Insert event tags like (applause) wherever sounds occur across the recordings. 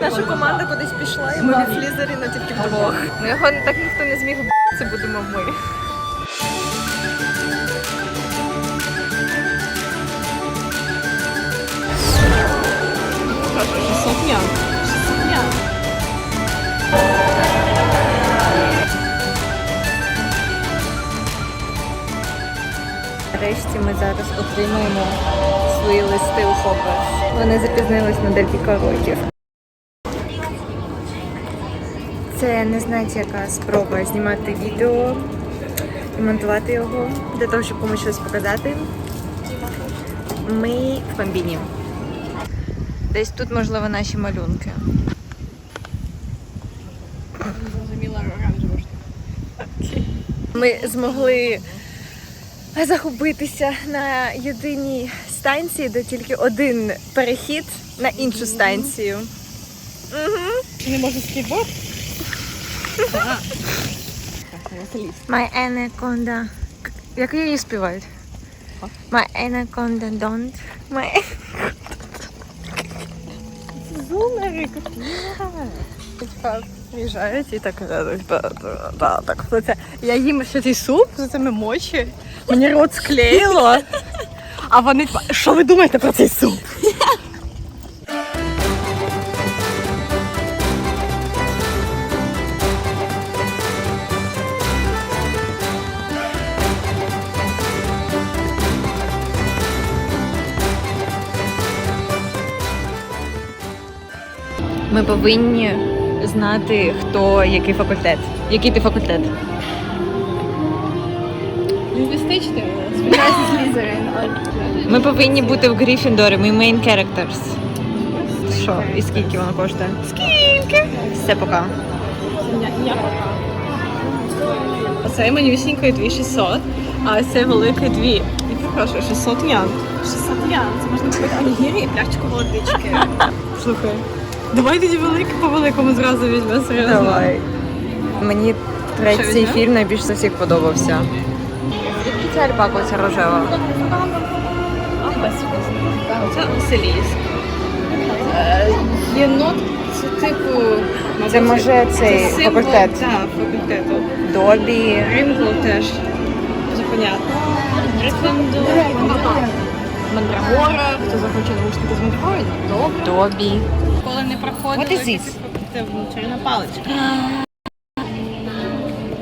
Наша команда кудись пішла, і ми від Слізеріна тільки вдвох. Ну його так ніхто не зміг це будемо ми. Сотня. Сотня. Нарешті ми зараз отримуємо свої листи у Хогвартс. Вони запізнились на декілька років. Це не знаєте, яка спроба знімати відео і монтувати його для того, щоб комусь щось показати. Ми в комбіні. Десь тут, можливо, наші малюнки. Ми змогли захопитися на єдиній станції, де тільки один перехід на іншу станцію. Не може скейтборд? My anaconda. Як її співають? My anaconda don't. My... Зумери, Приїжджають і так, так, я їм ще цей суп за цими мочі. Мені рот склеїло. А вони, що ви думаєте про цей суп? Повинні знати, хто який факультет. Який ти факультет? Лінгвістичний. (laughs) Ми повинні бути в Гріфіндорі, ми main characters. Що? І скільки воно коштує? Скільки? Все пока. Оце манюсінької 2600, а це великий дві. І прошу, 600 ян. 600 ян. Це можна купити онігірі і пляшечку водички. (laughs) Слухай. Давай тоді велике по великому зразу візьмемо серйозно. Давай. Мені третій візьмемо? фільм найбільше з усіх подобався. Звідки ця альпака ця рожева? Це Василіс. Е, Єнот, це типу... Це може цей символ, факультет. Так, факультету. Добі. Рінгло теж. Це понятно. Гриффіндор. Мандрагора. Хто захоче наушники з Мандрагори? Добре. Добі. Коли не проходили, What is this? це чарівна паличка.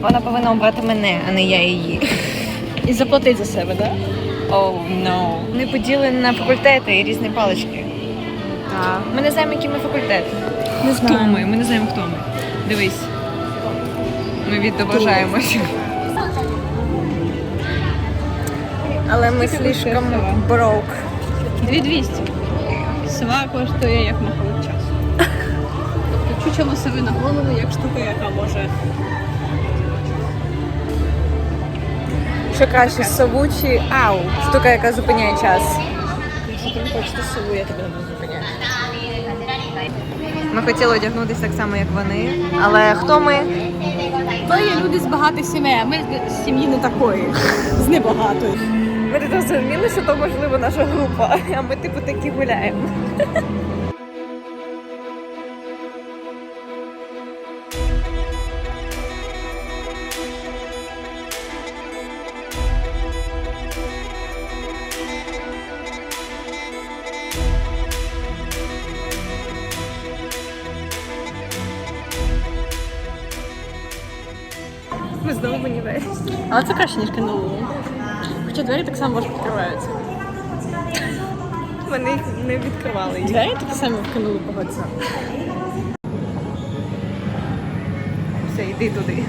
Вона повинна обрати мене, а не я її. І заплатити за себе, так? Oh, no. Ми поділені на факультети і різні палички. Так. Ми не знаємо, який ми факультет. Не Хто ми? Ми не знаємо, хто ми. Дивись. Ми відображаємося. Але ми слишком broke. 2200. Сова коштує як. Тобто чучело себе на голову, як штука, яка може Що краще, сову чи ау, штука, яка зупиняє час. Якщо ти не хочеш сову, я тебе не буду зупиняти. Ми хотіли одягнутися так само, як вони. Але хто ми? То є люди з багатих сімей, а ми з сім'ї не такої, з небагатої. Ми не зрозуміли, що то можливо наша група, а ми типу такі гуляємо. Ніж каналу. Хоча двері так само важко відкриваються. Вони їх не відкривали. їх. Двері такі самі в каналу погодяться. Все, йди туди.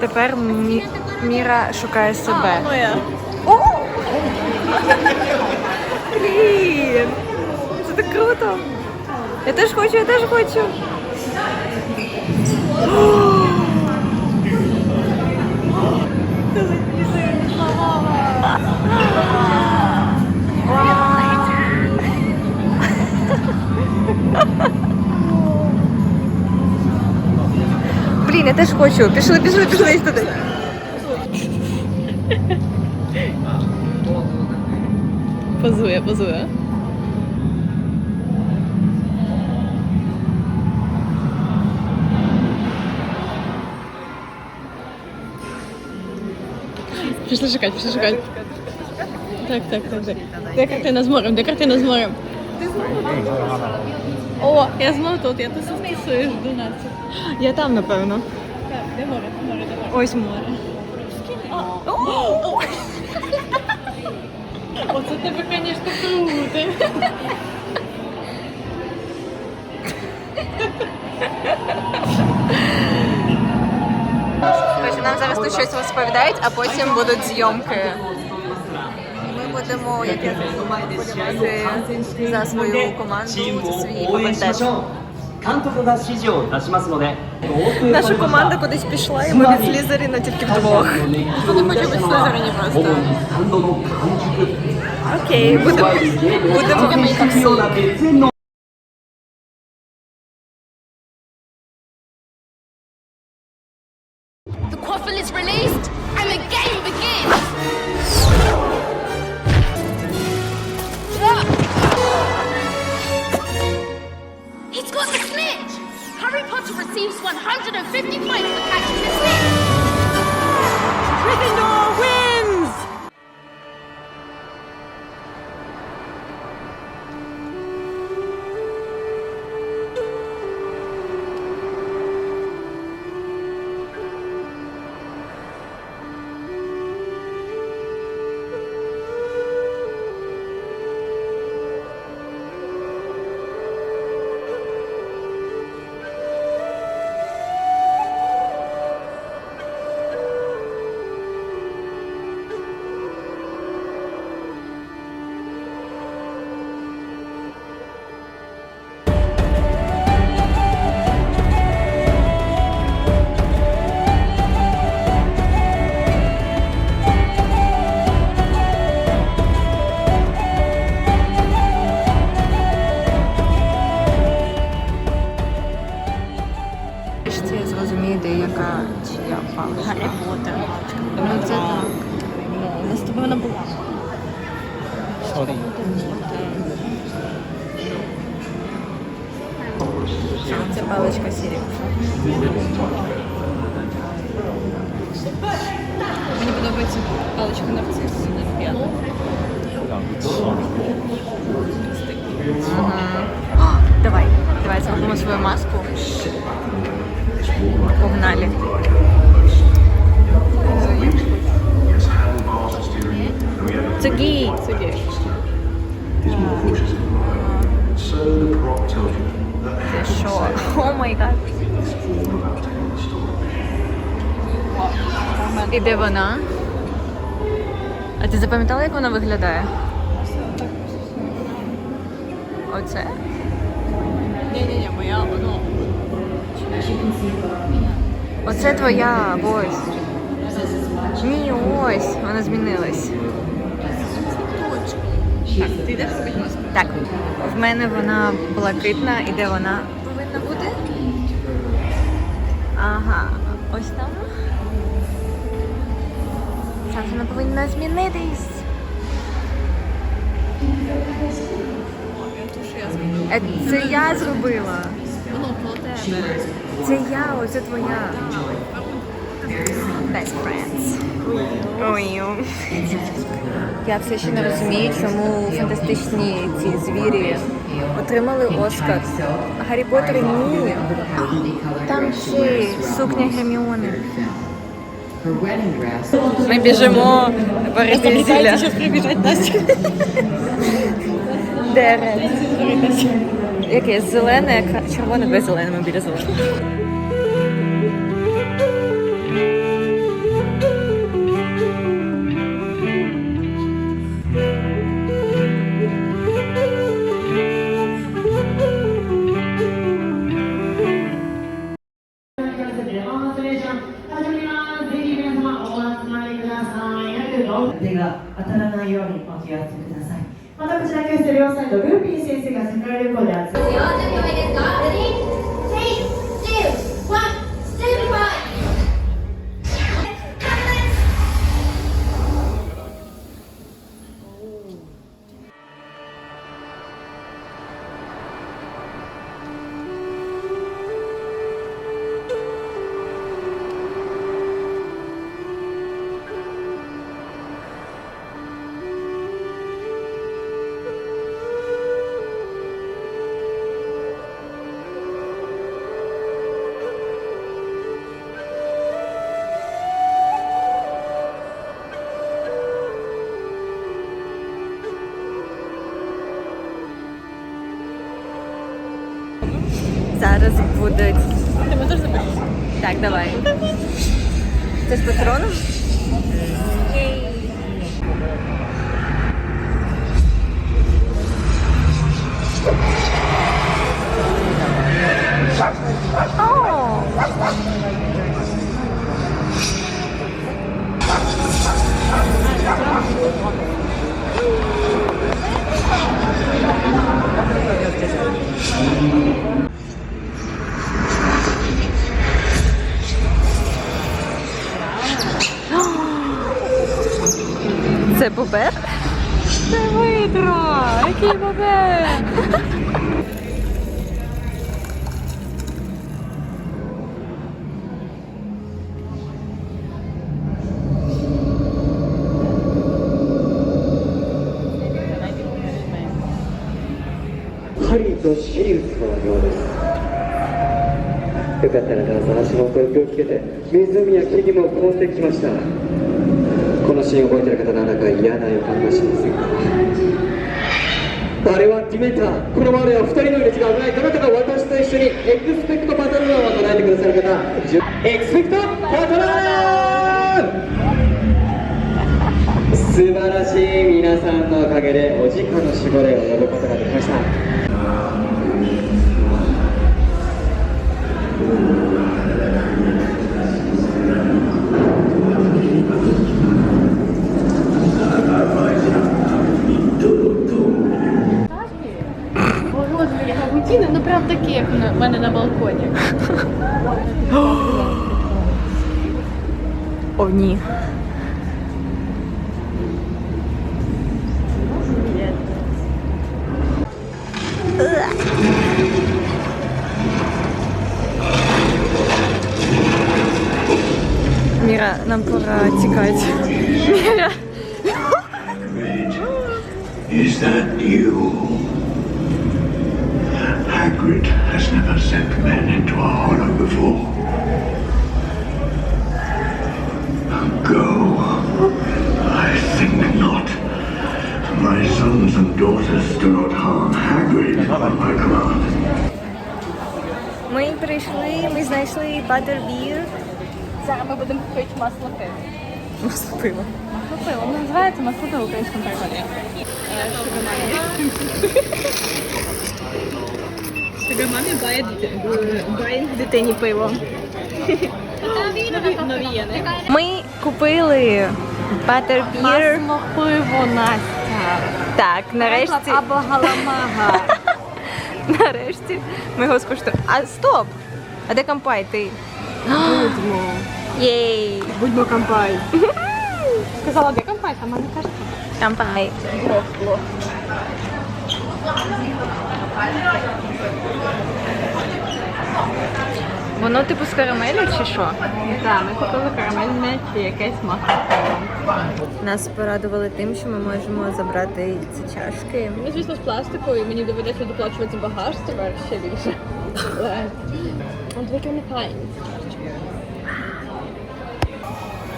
Тепер Мі- Міра шукає себе. Моя. Блін! Це так круто! Я теж хочу, я теж хочу. Блін, я теж хочу. Пішли, пішли, пішли туди. Позує, позує. Пішли шукати, пішли шукати. Так, так, так, так. Де картина з морем? Де картина з морем? О, я знову тут, я тут стосую, жду нас. Я там, напевно. Так, де море? Море, де море? Ось море. А, о! (laughs) Оце тебе, звісно, круто. щось розповідають, а потім будуть зйомки. Ми будемо як я будемо за свою команду за свої коментар. Наша команда кудись пішла, і ми від Слізеріна тільки вдвох. Вони хочуть бути Слізерині просто. Окей, будемо. Будемо. Це паличка Сірі. Мені подобається паличка нарцис на п'яту. Давай, давай зробимо свою маску. Погнали. Це гей. Це гей. Що? (laughs) О май гад. І де вона? А ти запам'ятала, як вона виглядає? Оце? Ні-ні-ні, моя, ну, Оце твоя, ось. Ні, ось, вона змінилась. Так, ти йдеш робити маску? Так, в мене вона блакитна, і де вона повинна бути? Ага, ось там. Зараз вона повинна змінитись. Е, Це я зробила. Воно коло тебе. Це я, оце твоя. Best friends. Ой. Я все ще не розумію, чому фантастичні ці звірі отримали Оскар. Гаррі Поттер ні. Там ще сукня Герміони. Ми біжимо варити зілля. Зараз прибіжать Настя. Де ред? Яке зелене, червоне, без зелене, ми біля зеленого. 手が当たらないようにお気をつけください。またこちら教室両サイド、ルーピー先生が世界旅行で集めます зараз будуть. Ти ми теж запишеш? Так, давай. Це з патроном? Це 湖や木々も凍ってきました。このシーン覚えてる方なんだか嫌な予感がしますがあれはディメンター。このままでは2人の命が危ない。どなたか私と一緒にエクスペクトパトローンを唱えてくださる方。エクスペクトパトロー！ン素晴らしい皆さんのおかげでお時間の守護霊を呼ぶことができました。Розмірі павутіни, ну прям такі, як в мене на балконі. О, ні. Міра, нам пора тікати. Міра. Is that you? Hagrid has never sent men into a hollow before. Go. I think not. My sons and daughters do not harm Hagrid on my command. Ми прийшли, ми знайшли батербір. Зараз ми будемо пити масло пиво. Масло пиво. Масло пиво, воно називається масло пиво в українському перекладі. Шугамамі бає бає дитині пиво. Не? Ми купили батербір. Пиво, Настя. Так, нарешті. Або галамага. (laughs) Нарешті ми його скуштуємо. А стоп! А де кампай ти? Будьмо. (gasps) Єй! Будьмо кампай. (laughs) Сказала, де кампай, а мене каже. Кампай. Воно типу з карамелю чи що? Так, ми купили карамельне чи якесь масло. Нас порадували тим, що ми можемо забрати ці чашки. Ну, звісно, з пластику, і мені доведеться доплачувати багаж тепер ще більше.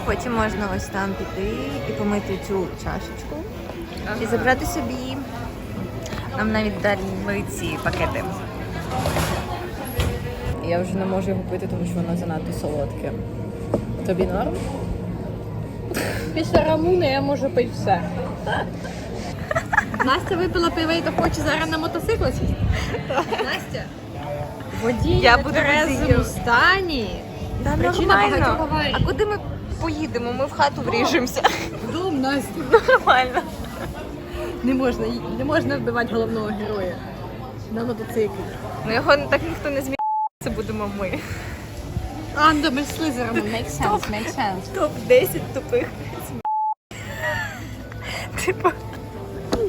Потім можна ось там піти і помити цю чашечку і забрати собі. Нам навіть дали ці пакети. Я вже не можу його пити, тому що воно занадто солодке. Тобі норм? Після рамуни я можу пити все. Настя випила пиво і то хоче зараз на мотоцикл сісти. Настя. Водій Я буду нетверезому водієм. стані. Та Причина багатьох аварій. А куди ми поїдемо? Ми в хату вріжемося. Дом, Настя. Нормально. Не можна, не можна вбивати головного героя на мотоциклі. Ну його так ніхто не зміг. Це будемо ми. А, ну, слизером. Make sense, make sense. Топ 10 тупих. Типу.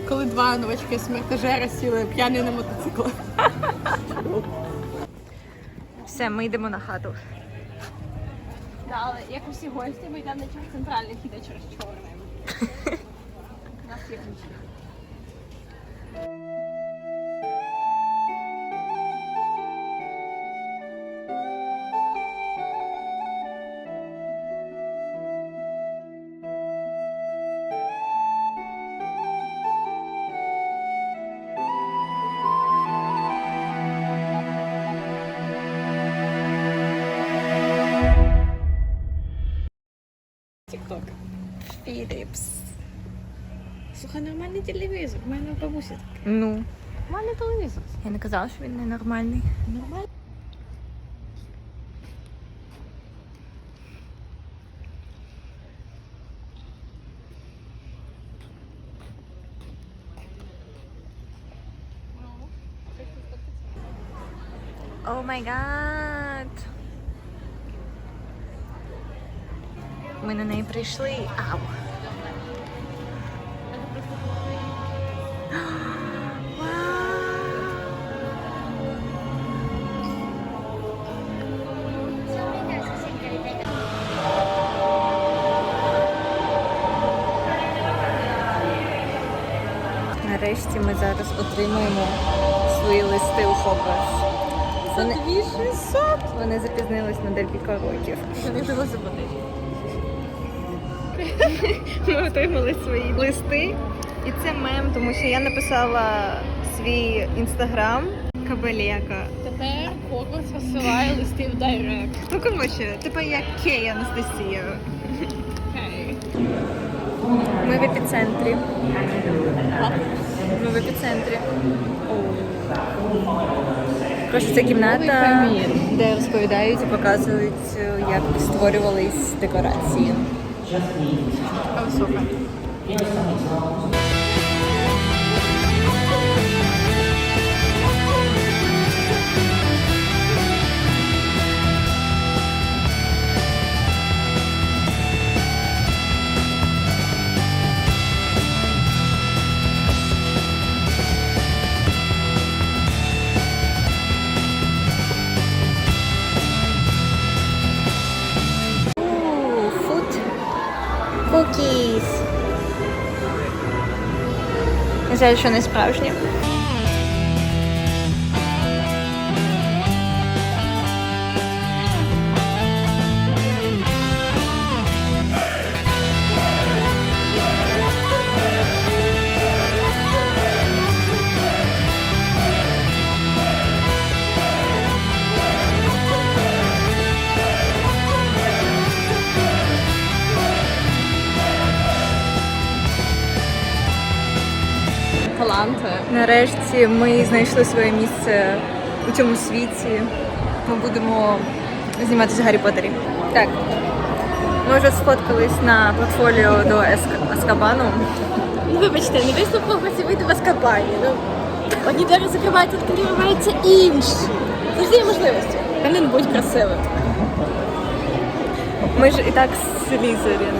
Коли два новачки смертежера сіли п'яні на мотоцикл. Все, ми йдемо на хату. Але як усі гості, ми йдемо не через центральний хід, а через чорний. У нас є ключі. В мене в бабусі. Ну. Нормальний телевізор. Я не казала, що він ненормальний. Нормально. О май гад. Ми на неї прийшли. Ау. Зараз отримуємо свої листи у Хогвартс. Вони, 2600. вони запізнились на декілька років. Не того заплатити. (laughs) Ми отримали свої листи. І це мем, тому що я написала свій інстаграм Кабелєка. Тепер Хогвартс розсилає листи в директ. Ну, коротше, типа як Кей Анастасія. Ми в епіцентрі. Ми в епіцентрі. Коротше, це кімната, де розповідають і показують, як створювались декорації. О, супер. Знаю, що не справжнє. Нарешті ми знайшли своє місце у цьому світі. Ми будемо зніматися в Гаррі Поттері. Так. Ми вже сфоткались на портфоліо до Еск- Аскабану. Ну, вибачте, не вийшло в Хогвартсі вийти в Аскабані. Ну, одні двері закриваються, відкриваються інші. Завжди є можливості. Блін, будь красивим. Ми ж і так Слізерін.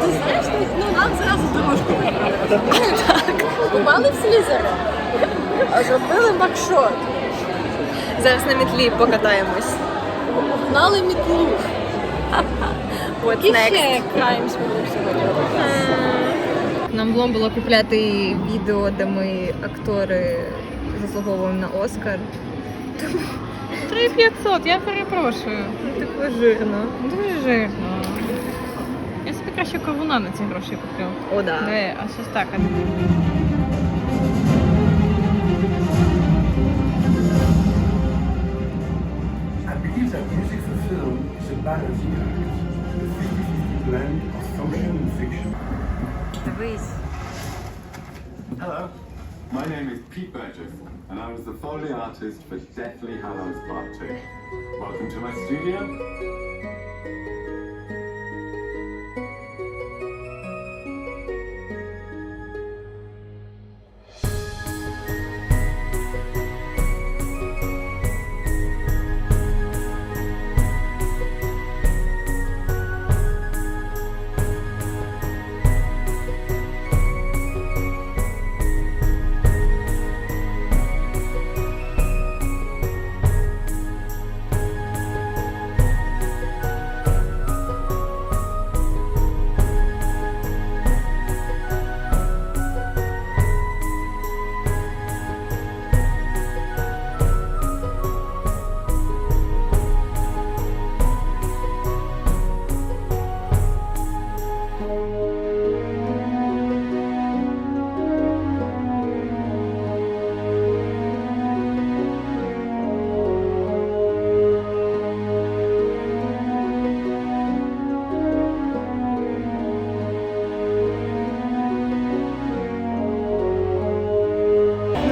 Ти знаєш, ну, ну нам зразу дорожку вибрали. Так. Попали в Слізера, а зробили макшот. Зараз на мітлі покатаємось. Гнали мітлу. І ще краєм смогли сьогодні. Нам було було купляти відео, де ми актори заслуговуємо на Оскар. 3500, я перепрошую. Таке жирно. Дуже жирно. Я собі краще кавуна на ці гроші куплю. О, да. Диви, а щось так. I believe that music for film is a balancing act, a 50-50 blend of function and fiction. Дивись. Hello, my name is Pete Burgess, and I was the Foley artist for Deathly Hallows Part 2. Welcome to my studio.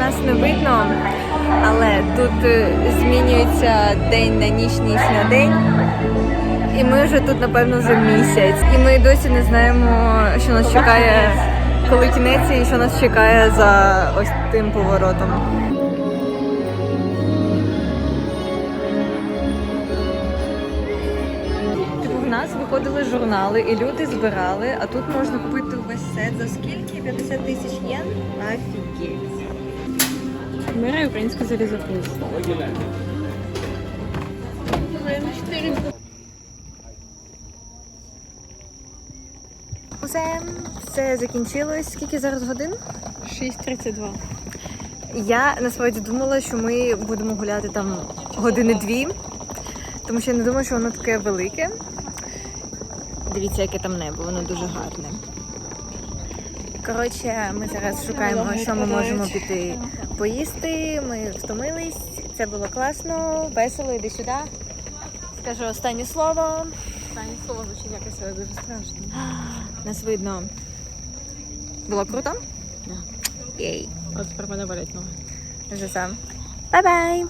нас не видно, але тут е, змінюється день на ніч, ніч на день. І ми вже тут, напевно, вже місяць. І ми досі не знаємо, що нас чекає, коли кінець, і що нас чекає за ось тим поворотом. Типу, в нас виходили журнали, і люди збирали, а тут можна купити увесь сет за скільки? 50 тисяч єн? Офігеть. Мира українська залізоплив. Усе, все закінчилось. Скільки зараз годин? 6.32. Я насправді думала, що ми будемо гуляти там години дві, тому що я не думаю, що воно таке велике. Дивіться, яке там небо, воно дуже гарне. Коротше, ми зараз шукаємо, що ми можемо піти поїсти. Ми втомились. Це було класно, весело, іди сюди. Скажу останнє слово. Останнє слово звучить якось дуже страшно. (gasps) Нас видно. Було круто? Єй. От тепер мене болять ноги. Вже сам. Бай-бай!